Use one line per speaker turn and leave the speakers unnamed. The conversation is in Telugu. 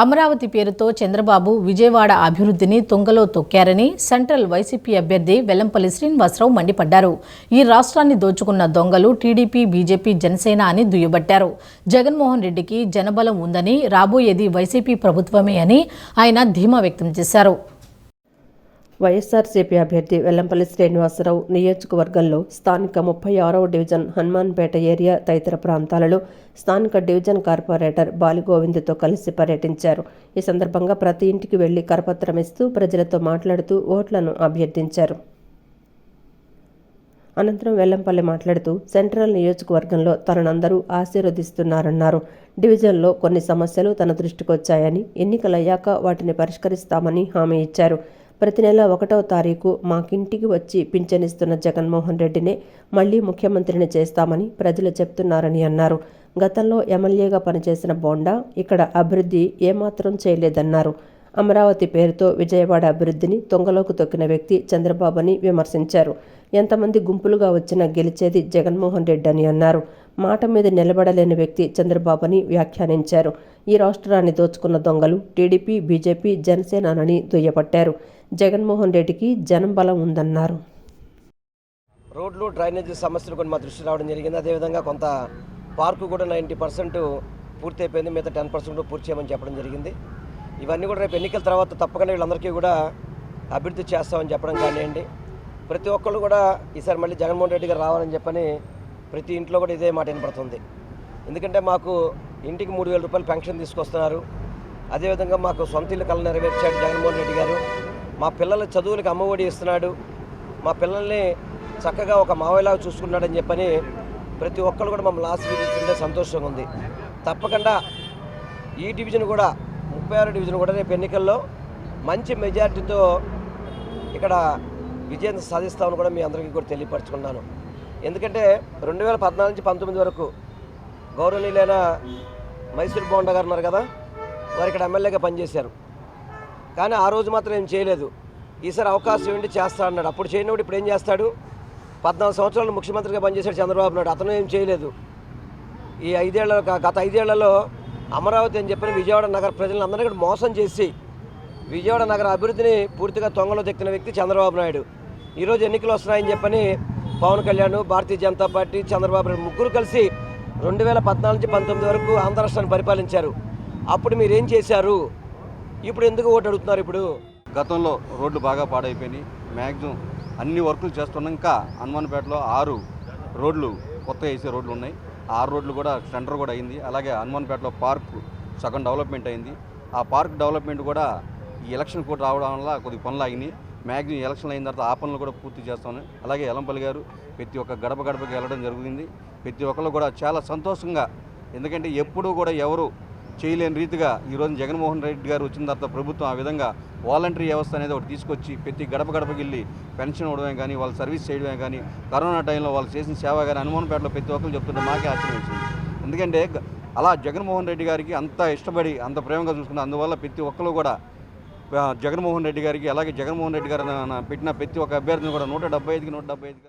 అమరావతి పేరుతో చంద్రబాబు విజయవాడ అభివృద్ధిని తుంగలో తొక్కారని సెంట్రల్ వైసీపీ అభ్యర్థి వెల్లంపల్లి శ్రీనివాసరావు మండిపడ్డారు. ఈ రాష్ట్రాన్ని దోచుకున్న దొంగలు టీడీపీ బీజేపీ జనసేన అని దుయ్యబట్టారు. జగన్మోహన్ రెడ్డికి జనబలం ఉందని రాబోయేది వైసీపీ ప్రభుత్వమే అని ఆయన ధీమా వ్యక్తం చేశారు.
వైఎస్ఆర్సీపీ అభ్యర్థి వెల్లంపల్లి శ్రీనివాసరావు నియోజకవర్గంలో స్థానిక ముప్పై ఆరవ డివిజన్ హనుమాన్పేట ఏరియా తదితర ప్రాంతాలలో స్థానిక డివిజన్ కార్పొరేటర్ బాలిగోవింద్తో కలిసి పర్యటించారు. ఈ సందర్భంగా ప్రతి ఇంటికి వెళ్ళి కరపత్రం ఇస్తూ ప్రజలతో మాట్లాడుతూ ఓట్లను అభ్యర్థించారు. అనంతరం వెల్లంపల్లి మాట్లాడుతూ సెంట్రల్ నియోజకవర్గంలో తననందరూ ఆశీర్వదిస్తున్నారన్నారు. డివిజన్లో కొన్ని సమస్యలు తన దృష్టికొచ్చాయని ఎన్నికలయ్యాక వాటిని పరిష్కరిస్తామని హామీ ఇచ్చారు. ప్రతి నెల ఒకటవ తారీఖు మాకింటికి వచ్చి పింఛనిస్తున్న జగన్మోహన్ రెడ్డినే మళ్ళీ ముఖ్యమంత్రిని చేస్తామని ప్రజలు చెప్తున్నారని అన్నారు. గతంలో ఎమ్మెల్యేగా పనిచేసిన బోండా ఇక్కడ అభివృద్ధి ఏమాత్రం చేయలేదన్నారు. అమరావతి పేరుతో విజయవాడ అభివృద్ధిని తొంగలోకి తొక్కిన వ్యక్తి చంద్రబాబుని విమర్శించారు. ఎంతమంది గుంపులుగా వచ్చినా గెలిచేది జగన్మోహన్ రెడ్డి అని అన్నారు. మాట మీద నిలబడలేని వ్యక్తి చంద్రబాబుని వ్యాఖ్యానించారు. ఈ రాష్ట్రాన్ని దోచుకున్న దొంగలు టీడీపీ బీజేపీ జనసేనని దుయ్యబట్టారు. జగన్మోహన్ రెడ్డికి జనం బలం ఉందన్నారు.
రోడ్లు డ్రైనేజీ సమస్యలు కొన్ని మా దృష్టి రావడం జరిగింది. అదేవిధంగా కొంత పార్కు కూడా నైంటీ పర్సెంట్ పూర్తి అయిపోయింది మిగతా టెన్ పర్సెంట్ పూర్తి చేయమని చెప్పడం జరిగింది. ఇవన్నీ కూడా రేపు ఎన్నికల తర్వాత తప్పకుండా వీళ్ళందరికీ కూడా అభివృద్ధి చేస్తామని చెప్పడం కానివ్వండి. ప్రతి ఒక్కళ్ళు కూడా ఈసారి మళ్ళీ జగన్మోహన్ రెడ్డి గారు రావాలని చెప్పని ప్రతి ఇంట్లో కూడా ఇదే మాట వినపడుతుంది. ఎందుకంటే మాకు ఇంటికి మూడు వేల రూపాయలు పెన్షన్ తీసుకొస్తున్నారు. అదేవిధంగా మాకు సొంత ఇల్లు కళ నెరవేర్చాడు జగన్మోహన్ రెడ్డి గారు. మా పిల్లల చదువులకు అమ్మఒడి ఇస్తున్నాడు. మా పిల్లల్ని చక్కగా ఒక మావయ్యలాగా చూసుకున్నాడని చెప్పని ప్రతి ఒక్కరు కూడా మమ్మల్ని ఆశీర్వదిస్తుంటే సంతోషంగా ఉంది. తప్పకుండా ఈ డివిజన్ కూడా ముప్పై ఆరు డివిజన్ కూడా రేపు ఎన్నికల్లో మంచి మెజారిటీతో ఇక్కడ విజయం సాధిస్తామని కూడా మీ అందరికీ కూడా తెలియపరచుకున్నాను. ఎందుకంటే రెండు వేల పద్నాలుగు నుంచి పంతొమ్మిది వరకు గౌరవనీయులైన మైసూర్ బోండా గారు ఉన్నారు కదా వారు ఇక్కడ ఎమ్మెల్యేగా పనిచేశారు. కానీ ఆ రోజు మాత్రం ఏం చేయలేదు. ఈసారి అవకాశం ఏంటి చేస్తా అన్నాడు. అప్పుడు చేయనప్పుడు ఇప్పుడు ఏం చేస్తాడు? పద్నాలుగు సంవత్సరాలు ముఖ్యమంత్రిగా పనిచేశాడు చంద్రబాబు నాయుడు. అతను ఏం చేయలేదు. ఈ ఐదేళ్ళ గత ఐదేళ్ళలో అమరావతి అని చెప్పిన విజయవాడ నగర ప్రజలందరినీ కూడా మోసం చేసి విజయవాడ నగర అభివృద్ధిని పూర్తిగా తొంగలో తెక్కిన వ్యక్తి చంద్రబాబు నాయుడు. ఈరోజు ఎన్నికలు వస్తున్నాయని చెప్పని పవన్ కళ్యాణ్ భారతీయ జనతా పార్టీ చంద్రబాబు నాయుడు ముగ్గురు కలిసి రెండు వేల పద్నాలుగు నుంచి పంతొమ్మిది వరకు ఆంధ్ర రాష్ట్రాన్ని పరిపాలించారు. అప్పుడు మీరు ఏం చేశారు? ఇప్పుడు ఎందుకు ఓటు అడుగుతున్నారు ఇప్పుడు?
గతంలో రోడ్లు బాగా పాడైపోయినాయి. మ్యాక్సిమం అన్ని వర్కులు చేస్తున్నాం. ఇంకా హనుమాన్పేటలో ఆరు రోడ్లు కొత్తగా వేసే రోడ్లు ఉన్నాయి. ఆరు రోడ్లు కూడా సెంటర్ కూడా అయింది. అలాగే హనుమాన్పేటలో పార్క్ సగం డెవలప్మెంట్ అయింది. ఆ పార్క్ డెవలప్మెంట్ కూడా ఈ ఎలక్షన్ కూడా రావడం వల్ల కొద్ది పనులు ఆగినాయి. మ్యాక్సిమం ఎలక్షన్ అయిన తర్వాత ఆ పనులు కూడా పూర్తి చేస్తాను అలాగే ఎలంపల్లి గారు ప్రతి ఒక్క గడప గడపకి వెళ్ళడం జరిగింది. ప్రతి ఒక్కరు కూడా చాలా సంతోషంగా ఎందుకంటే ఎప్పుడూ కూడా ఎవరు చేయలేని రీతిగా ఈరోజు జగన్మోహన్ రెడ్డి గారు వచ్చిన తర్వాత ప్రభుత్వం ఆ విధంగా వాలంటరీ వ్యవస్థ అనేది ఒకటి తీసుకొచ్చి ప్రతి గడప గడపకి వెళ్ళి పెన్షన్ ఇవ్వడమే కానీ వాళ్ళు సర్వీస్ చేయడమే కానీ కరోనా టైంలో వాళ్ళు చేసిన సేవ కానీ హనుమాన్పేటలో ప్రతి ఒక్కరు చెప్తుంటే మాకే ఆశ్చర్యం ఎందుకంటే అలా జగన్మోహన్ రెడ్డి గారికి అంత ఇష్టపడి అంత ప్రేమగా చూసుకున్న అందువల్ల ప్రతి ఒక్కరు కూడా జగన్మోహన్ రెడ్డి గారికి అలాగే జగన్మోహన్ రెడ్డి గారు నా- పెట్టిన ప్రతి ఒక్క అభ్యర్థిని కూడా నూట డెబ్బై ఐదుకి నూట డెబ్బై ఐదుకి